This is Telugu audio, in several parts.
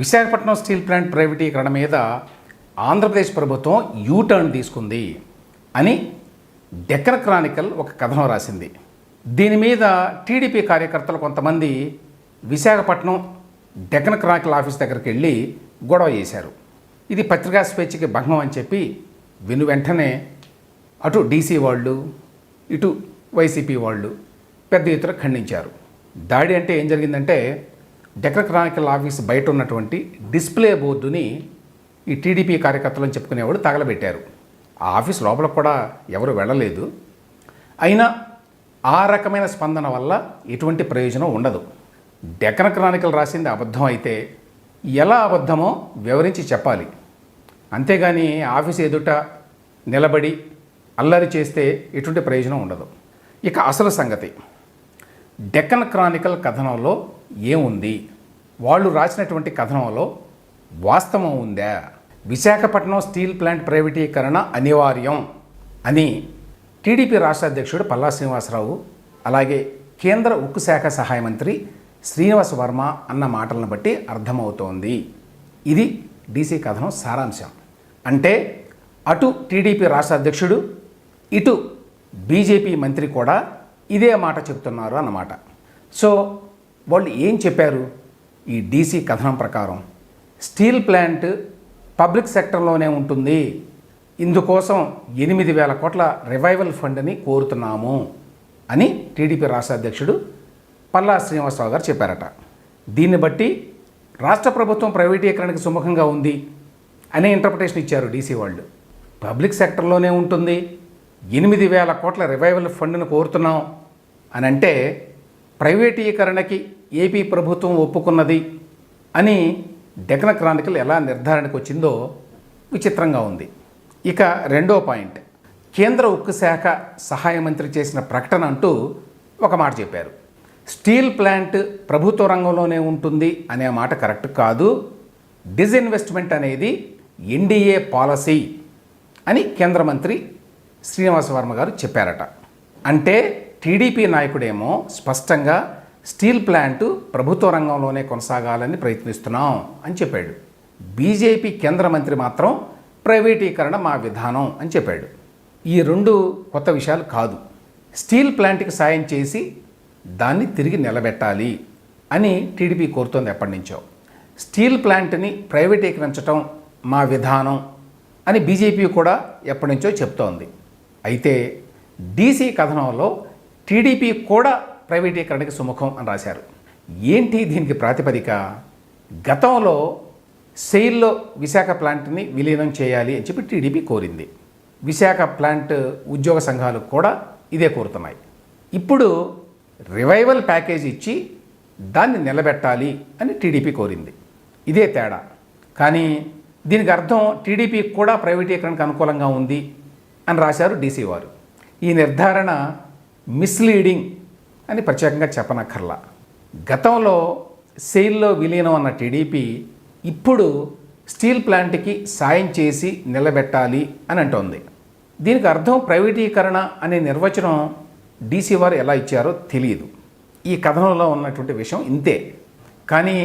విశాఖపట్నం స్టీల్ ప్లాంట్ ప్రైవేటీకరణ మీద ఆంధ్రప్రదేశ్ ప్రభుత్వం యూటర్న్ తీసుకుంది అని డెక్కన్ క్రానికల్ ఒక కథనం రాసింది. దీని మీద టీడీపీ కార్యకర్తలు కొంతమంది విశాఖపట్నం డెక్కన్ క్రానికల్ ఆఫీస్ దగ్గరికి వెళ్ళి గొడవ చేశారు. ఇది పత్రికా స్వేచ్ఛకి భంగం అని చెప్పి విను వెంటనే అటు డీసీ వాళ్ళు ఇటు వైసీపీ వాళ్ళు పెద్ద ఎత్తున ఖండించారు. దాడి అంటే ఏం జరిగిందంటే డెక్కన్ క్రానికల్ ఆఫీస్ బయట ఉన్నటువంటి డిస్ప్లే బోర్డుని ఈ టీడీపీ కార్యకర్తలు అని చెప్పుకునేవాడు తగలబెట్టారు. ఆ ఆఫీస్ లోపల కూడా ఎవరు వెళ్ళలేదు. అయినా ఆ రకమైన స్పందన వల్ల ఎటువంటి ప్రయోజనం ఉండదు. డెక్కన్ క్రానికల్ రాసింది అబద్ధం అయితే ఎలా అబద్ధమో వివరించి చెప్పాలి. అంతేగాని ఆఫీస్ ఎదుట నిలబడి అల్లరి చేస్తే ఎటువంటి ప్రయోజనం ఉండదు. ఇక అసలు సంగతి. డెక్కన్ క్రానికల్ కథనంలో ఏముంది? వాళ్ళు రాసినటువంటి కథనంలో వాస్తవం ఉందా? విశాఖపట్నం స్టీల్ ప్లాంట్ ప్రైవేటీకరణ అనివార్యం అని టీడీపీ రాష్ట్ర అధ్యక్షుడు పల్లా శ్రీనివాసరావు అలాగే కేంద్ర ఉక్కు శాఖ సహాయ మంత్రి శ్రీనివాస్ వర్మ అన్న మాటలను బట్టి అర్థమవుతోంది. ఇది డీసీ కథనం సారాంశం. అంటే అటు టీడీపీ రాష్ట్ర అధ్యక్షుడు ఇటు బీజేపీ మంత్రి కూడా ఇదే మాట చెప్తున్నారు అన్నమాట. సో వాళ్ళు ఏం చెప్పారు? ఈ డీసీ కథనం ప్రకారం స్టీల్ ప్లాంట్ పబ్లిక్ సెక్టర్లోనే ఉంటుంది. ఇందుకోసం ఎనిమిది వేల కోట్ల రివైవల్ ఫండ్ని కోరుతున్నాము అని టీడీపీ రాష్ట్ర అధ్యక్షుడు పల్లా శ్రీనివాసరావు గారు చెప్పారట. దీన్ని బట్టి రాష్ట్ర ప్రభుత్వం ప్రైవేటీకరణకు సుముఖంగా ఉంది అనే ఇంటర్ప్రిటేషన్ ఇచ్చారు డీసీ వాళ్ళు. పబ్లిక్ సెక్టర్లోనే ఉంటుంది. ఎనిమిది వేల కోట్ల రివైవల్ ఫండ్ను కోరుతున్నాం. అని అంటే ప్రైవేటీకరణకి ఏపీ ప్రభుత్వం ఒప్పుకున్నది అని డెక్కన క్రానికల్ ఎలా నిర్ధారణకు వచ్చిందో విచిత్రంగా ఉంది. ఇక రెండో పాయింట్. కేంద్ర ఉక్కు శాఖ సహాయ మంత్రి చేసిన ప్రకటన అంటూ ఒక మాట చెప్పారు. స్టీల్ ప్లాంట్ ప్రభుత్వ రంగంలోనే ఉంటుంది అనే మాట కరెక్ట్ కాదు. డిజిన్వెస్ట్మెంట్ అనేది ఎన్డీఏ పాలసీ అని కేంద్ర మంత్రి శ్రీనివాస వర్మ గారు చెప్పారట. అంటే టీడీపీ నాయకుడేమో స్పష్టంగా స్టీల్ ప్లాంట్ ప్రభుత్వ రంగంలోనే కొనసాగాలని ప్రయత్నిస్తున్నాం అని చెప్పాడు. బీజేపీ కేంద్ర మంత్రి మాత్రం ప్రైవేటీకరణ మా విధానం అని చెప్పాడు. ఈ రెండు కొత్త విషయాలు కాదు. స్టీల్ ప్లాంట్కి సాయం చేసి దాన్ని తిరిగి నిలబెట్టాలి అని టీడీపీ కోరుతోంది ఎప్పటి నుంచో. స్టీల్ ప్లాంట్ని ప్రైవేటీకరించటం మా విధానం అని బీజేపీ కూడా ఎప్పటి నుంచో చెప్తోంది. అయితే డీసీ కథనంలో టీడీపీ కూడా ప్రైవేటీకరణకి సుముఖం అని రాశారు. ఏంటి దీనికి ప్రాతిపదిక? గతంలో సెయిల్లో విశాఖ ప్లాంట్ని విలీనం చేయాలి అని చెప్పి టీడీపీ కోరింది. విశాఖ ప్లాంట్ ఉద్యోగ సంఘాలు కూడా ఇదే కోరుతున్నాయి. ఇప్పుడు రివైవల్ ప్యాకేజ్ ఇచ్చి దాన్ని నిలబెట్టాలి అని టీడీపీ కోరింది. ఇదే తేడా. కానీ దీనికి అర్థం టీడీపీ కూడా ప్రైవేటీకరణకు అనుకూలంగా ఉంది అని రాశారు డీసీ వారు. ఈ నిర్ధారణ మిస్లీడింగ్ అని ప్రత్యేకంగా చెప్పనక్కర్లా. గతంలో సెయిల్లో విలీనం అన్న టీడీపీ ఇప్పుడు స్టీల్ ప్లాంట్కి సాయం చేసి నిలబెట్టాలి అని అంటోంది. దీనికి అర్థం ప్రైవేటీకరణ అనే నిర్వచనం డీసీ వారు ఎలా ఇచ్చారో తెలియదు. ఈ కథనంలో ఉన్నటువంటి విషయం ఇంతే. కానీ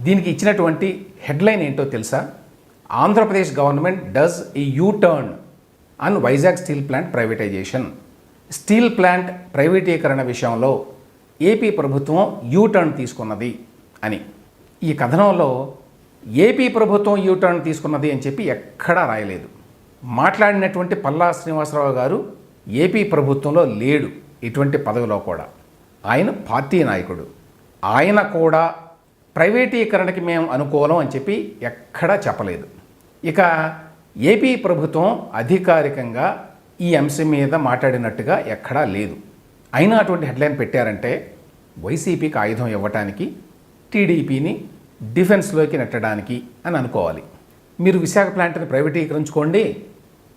దీనికి ఇచ్చినటువంటి హెడ్లైన్ ఏంటో తెలుసా? Andhra Pradesh government does the U turn and Vizag steel plant privatisation. Steel plant ప్రైవేటీకరణ విషయంలో ఏపీ ప్రభుత్వం యూ టర్న్ తీసుకున్నది అని. ఈ కథనంలో ఏపీ ప్రభుత్వం యూ టర్న్ తీసుకున్నది అని చెప్పి ఎక్కడా రాయలేదు. మాట్లాడినటువంటి పల్లా శ్రీనివాసరావు గారు ఏపీ ప్రభుత్వంలో లేడు ఇటువంటి పదవిలో కూడా. ఆయన పార్టీ నాయకుడు. ఆయన కూడా ప్రైవేటీకరణకి మేము అనుకూలం అని చెప్పి ఎక్కడా చెప్పలేదు. ఇక ఏపీ ప్రభుత్వం అధికారికంగా ఈ అంశం మీద మాట్లాడినట్టుగా ఎక్కడా లేదు. అయినా అటువంటి హెడ్లైన్ పెట్టారంటే వైసీపీకి ఆయుధం ఇవ్వటానికి టీడీపీని డిఫెన్స్లోకి నెట్టడానికి అని అనుకోవాలి. మీరు విశాఖ ప్లాంట్ని ప్రైవేటీకరించుకోండి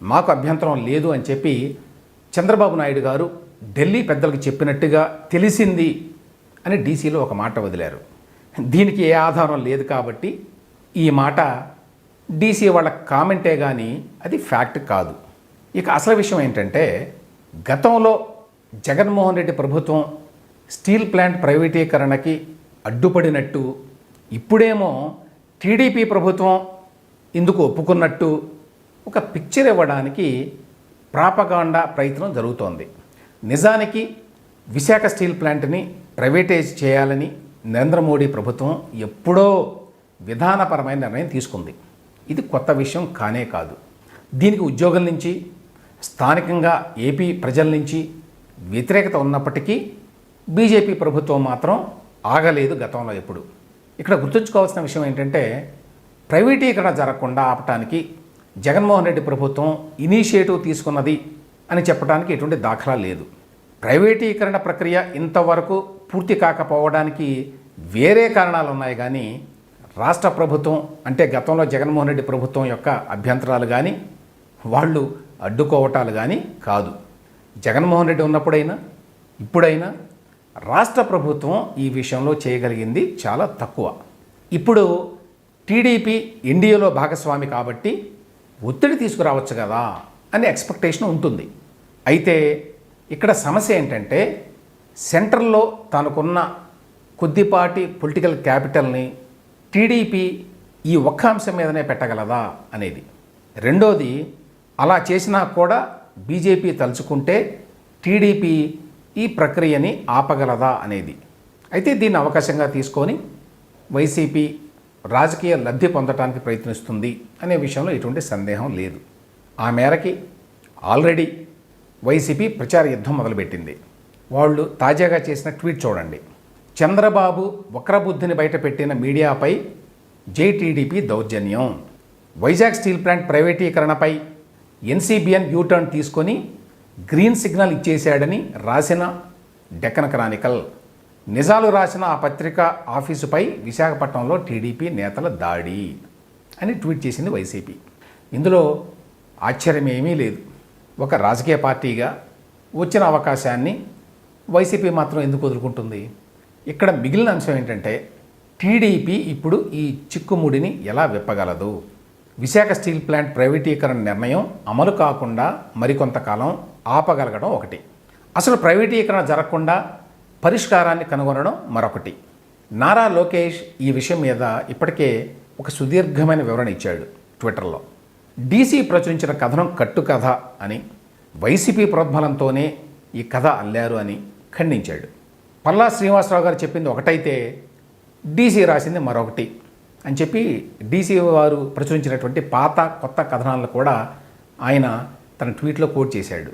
మాకు అభ్యంతరం లేదు అని చెప్పి చంద్రబాబు నాయుడు గారు ఢిల్లీ పెద్దలకు చెప్పినట్టుగా తెలిసింది అని డీసీలో ఒక మాట వదిలారు. దీనికి ఏ ఆధారం లేదు కాబట్టి ఈ మాట డీసీ వాళ్ళ కామెంటే కానీ అది ఫ్యాక్ట్ కాదు. ఇక అసలు విషయం ఏంటంటే గతంలో జగన్మోహన్ రెడ్డి ప్రభుత్వం స్టీల్ ప్లాంట్ ప్రైవేటీకరణకి అడ్డుపడినట్టు ఇప్పుడేమో టీడీపీ ప్రభుత్వం ఇందుకు ఒప్పుకున్నట్టు ఒక పిక్చర్ ఇవ్వడానికి ప్రాపగాండా ప్రయత్నం జరుగుతోంది. నిజానికి విశాఖ స్టీల్ ప్లాంట్ని ప్రైవేటైజ్ చేయాలని నరేంద్ర మోడీ ప్రభుత్వం ఎప్పుడో విధానపరమైన నిర్ణయం తీసుకుంది. ఇది కొత్త విషయం కానే కాదు. దీనికి ఉద్యోగుల నుంచి స్థానికంగా ఏపీ ప్రజల నుంచి వ్యతిరేకత ఉన్నప్పటికీ బీజేపీ ప్రభుత్వం మాత్రం ఆగలేదు గతంలో ఎప్పుడు. ఇక్కడ గుర్తుంచుకోవాల్సిన విషయం ఏంటంటే ప్రైవేటీకరణ జరగకుండా ఆపటానికి జగన్మోహన్ రెడ్డి ప్రభుత్వం ఇనిషియేటివ్ తీసుకున్నది అని చెప్పడానికి ఎటువంటి దాఖలా లేదు. ప్రైవేటీకరణ ప్రక్రియ ఇంతవరకు పూర్తి కాకపోవడానికి వేరే కారణాలు ఉన్నాయి కానీ రాష్ట్ర ప్రభుత్వం అంటే గతంలో జగన్మోహన్ రెడ్డి ప్రభుత్వం యొక్క అభ్యంతరాలు కానీ వాళ్ళు అడ్డుకోవటాలు కానీ కాదు. జగన్మోహన్ రెడ్డి ఉన్నప్పుడైనా ఇప్పుడైనా రాష్ట్ర ప్రభుత్వం ఈ విషయంలో చేయగలిగింది చాలా తక్కువ. ఇప్పుడు టీడీపీ ఎన్డీఏలో భాగస్వామి కాబట్టి ఒత్తిడి తీసుకురావచ్చు కదా అనే ఎక్స్పెక్టేషన్ ఉంటుంది. అయితే ఇక్కడ సమస్య ఏంటంటే సెంట్రల్లో తనకున్న కొద్దిపాటి పొలిటికల్ క్యాపిటల్ని టీడీపీ ఈ ఒక్క అంశం మీదనే పెట్టగలదా అనేది. రెండోది అలా చేసినా కూడా బీజేపీ తలుచుకుంటే టీడీపీ ఈ ప్రక్రియని ఆపగలదా అనేది. అయితే దీన్ని అవకాశంగా తీసుకొని వైసీపీ రాజకీయ లబ్ధి పొందటానికి ప్రయత్నిస్తుంది అనే విషయంలో ఎటువంటి సందేహం లేదు. ఆ మేరకి ఆల్రెడీ వైసీపీ ప్రచార యుద్ధం మొదలుపెట్టింది. వాళ్ళు తాజాగా చేసిన ట్వీట్ చూడండి. చంద్రబాబు వక్రబుద్ధిని బయటపెట్టిన మీడియాపై జేటీడీపీ దౌర్జన్యం. వైజాగ్ స్టీల్ ప్లాంట్ ప్రైవేటీకరణపై ఎన్సీబీఎన్ యూటర్న్ తీసుకొని గ్రీన్ సిగ్నల్ ఇచ్చేశాడని రాసిన డెక్కన్ క్రానికల్ నిజాలు రాసిన ఆ పత్రిక ఆఫీసుపై విశాఖపట్నంలో టీడీపీ నేతల దాడి అని ట్వీట్ చేసింది వైసీపీ. ఇందులో ఆశ్చర్యం ఏమీ లేదు. ఒక రాజకీయ పార్టీగా వచ్చిన అవకాశాన్ని వైసీపీ మాత్రం ఎందుకు వదులుకుంటుంది? ఇక్కడ మిగిలిన అంశం ఏంటంటే టీడీపీ ఇప్పుడు ఈ చిక్కుముడిని ఎలా విప్పగలదు? విశాఖ స్టీల్ ప్లాంట్ ప్రైవేటీకరణ నిర్ణయం అమలు కాకుండా మరికొంతకాలం ఆపగలగడం ఒకటి. అసలు ప్రైవేటీకరణ జరగకుండా పరిష్కారాన్ని కనుగొనడం మరొకటి. నారా లోకేష్ ఈ విషయం మీద ఇప్పటికే ఒక సుదీర్ఘమైన వివరణ ఇచ్చాడు ట్విట్టర్లో. డీసీ ప్రచురించిన కథనం కట్టు కథ అని వైసీపీ ప్రోద్బలంతోనే ఈ కథ అల్లారు అని ఖండించాడు. పల్లా శ్రీనివాసరావు గారు చెప్పింది ఒకటైతే డీసీ రాసింది మరొకటి. అని చెప్పి డీసీ వారు ప్రచురించినటువంటి పాత కొత్త కథనాలను కూడా ఆయన తన ట్వీట్లో కోట్ చేశాడు.